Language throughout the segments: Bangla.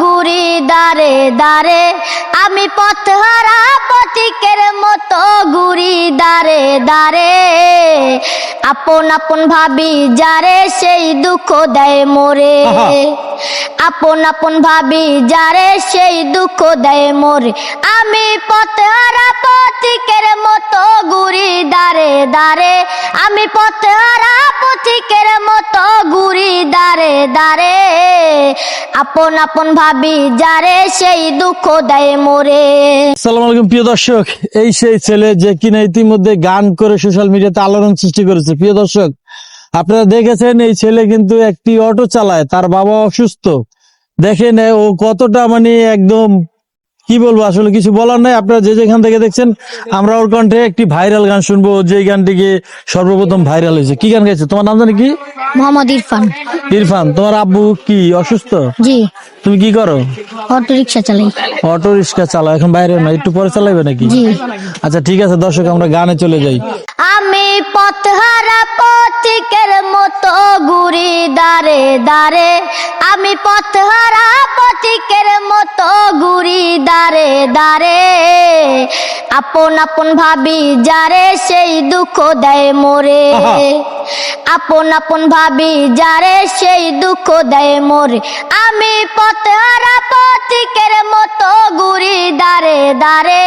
ঘুরি দারে দারে, আমি পথহারা পথিকের মতো ঘুরি দারে দারে। আপন আপন ভাবি যারে সেই দুঃখ দেয় মোরে। আপন আপন ভাবি যারে সেই দুঃখ দেয় মোরে। আমি পথহারা পথিকের মতো ঘুরি দারে দারে, আমি পথহারা পথিকের মতো ঘুরি দারে দারে। আপন আপন ভাবি, যারে সেই দুঃখ দেয় মোরে। সালাম আলাইকুম, প্রিয় দর্শক। এই সেই ছেলে যে কিনা ইতিমধ্যে গান করে সোশ্যাল মিডিয়াতে আলোড়ন সৃষ্টি করেছে। প্রিয় দর্শক, আপনারা দেখেছেন এই ছেলে কিন্তু একটি অটো চালায়। তার বাবা অসুস্থ। দেখেন, ও কতটা মানে একদম কি বলব আসলে কিছু বলার নাই। আপনারা যে যেখান থেকে দেখছেন আমরা ওর কণ্ঠে একটি ভাইরাল গান শুনব যে গানটিকে সর্বপ্রথম ভাইরাল হয়েছে। কি গান গাইছে? তোমার নাম জানি কি? মোহাম্মদ ইরফান। ইরফান তোমার আব্বু কি অসুস্থ? জি। তুমি কি করো? অটো রিক্সা চালাই। অটো রিক্সা চালাও এখন বাইরে না একটু পরে চালাইবে নাকি? জি। আচ্ছা ঠিক আছে দর্শক আমরা গানে চলে যাই। আমি পথহারা পথিকের মতো ঘুরি দারে দারে আমি পথহারা পথিকের মতো ঘুরি দারে দারে। আপন আপন ভাবি যারে সেই দুঃখ দেয় মোরে। আপন আপন ভাবি যারে সেই দুঃখ দেয় মোরে। আমি পথহারা পথিকের মতো ঘুরি দারে দারে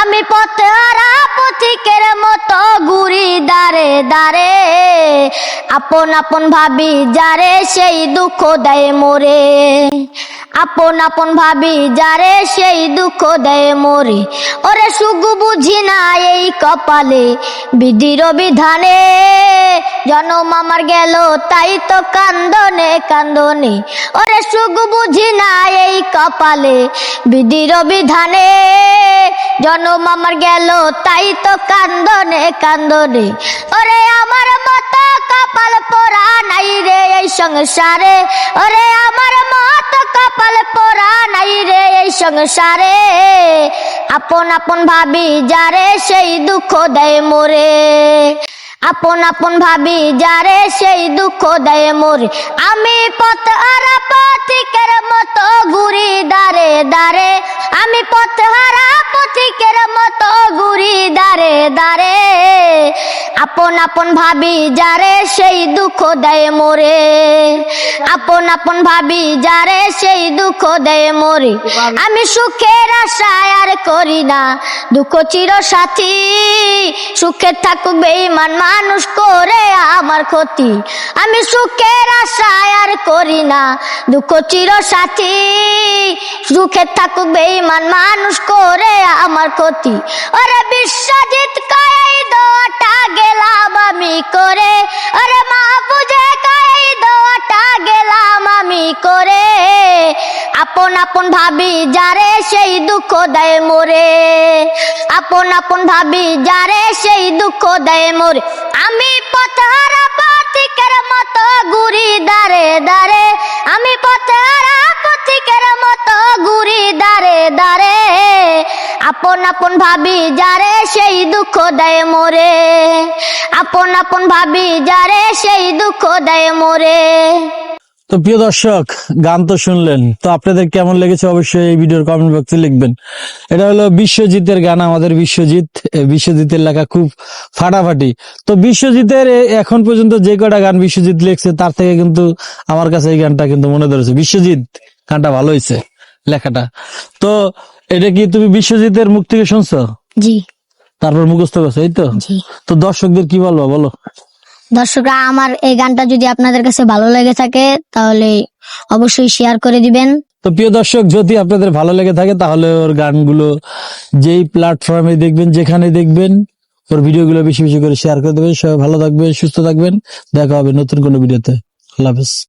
আমি পথহারা পথিকের মতো ঘুরি দারে দারে। আপন আপন ভাবি, যারে সেই দুঃখ দেয় মোরে। আপন আপন ভাবি, যারে সেই দুঃখ দেয় মোরে। ওরে সুখ বুঝি না এই কপালে, বিধির বিধানে। জনম আমার গেল, তাই তো কান্দনে কান্দনে। ওরে সুখ বুঝি না এই কপালে, বিধির বিধানে। জনম আমার গেল, তাই তো কান্দনে কান্দনে। ওরে আমার কপাল পোড়া নাই রে এই সংসারে। ওরে আমার মতো কপাল পোড়া নাই রে এই সংসারে। আপন আপন ভাবি যারে সেই দুঃখ দেয় মোরে। আপন আপন ভাবি যারে সেই দুঃখ দেয় মোরে। আমি পথ হারা পথিকের মতো ঘুরি দারে দারে। আমি পথ হারা পথিকের মতো ঘুরি দারে দারে। আপন আপন ভাবি যারে সেই দুঃখ দেয় মোরে। আপন আপন ভাবি যারে সেই দুঃখ দেয় মোরে। আমি সুখের আশায় আর করি না, দুঃখ চির সাথী। সুখে থাকুক বেঈমান মানুষ করে আমার ক্ষতি। আমি সুখের আশায় আর করি না, দুঃখ চির সাথী। সুখে থাকুক বেঈমান মানুষ করে আমার ক্ষতি। ওরে গেলাম আমি করে। ওরে মাহফুজে কাই দোয়াটা গেলাম আমি করে। আপন আপন ভাবি যারে সেই দুঃখ দেয় মোরে। আপন আপন ভাবি যারে সেই দুঃখ দেয় মোরে। আমি পথিকের মতো ঘুরি দারে দারে আমি পথহারা পথিকের মতো ঘুরি দারে দারে আপন আপন ভাবি যারে সেই দুঃখ দেয় মোরে। আপন আপন ভাবি যারে সেই দুঃখ দেয় মোরে। তো প্রিয় দর্শক, গান তো শুনলেন, তো আপনাদের কেমন লেগেছে অবশ্যই এই ভিডিওর কমেন্ট বক্সে লিখবেন। এটা হলো বিশ্বজিতের গান, আমাদের বিশ্বজিৎ। বিশ্বজিতের লেখা খুব ফাটাফাটি। তো বিশ্বজিতের এখন পর্যন্ত যে কটা গান বিশ্বজিৎ লিখছে, তার থেকে কিন্তু আমার কাছে এই গানটা কিন্তু মনে ধরেছে। বিশ্বজিৎ, গানটা ভালো হয়েছে। লেখাটা। তো এটা কি তুমি বিশ্বজিতের মুখ থেকে শুনছো? জি। তারপর মুখস্থ করছ এই তো? তো দর্শকদের কি বলব বলো? দর্শকরা আমার এই গানটা যদি আপনাদের কাছে ভালো লেগে থাকে তাহলে অবশ্যই শেয়ার করে দিবেন। তো প্রিয় দর্শক যদি আপনাদের ভালো লেগে থাকে তাহলে ওর গানগুলো যেই প্ল্যাটফর্মে দেখবেন যেখানে দেখবেন ওর ভিডিওগুলো বেশি বেশি করে শেয়ার করে দেবেন। সবাই ভালো থাকবেন সুস্থ থাকবেন। দেখা হবে নতুন কোনো ভিডিওতে। আল্লাহ হাফেজ।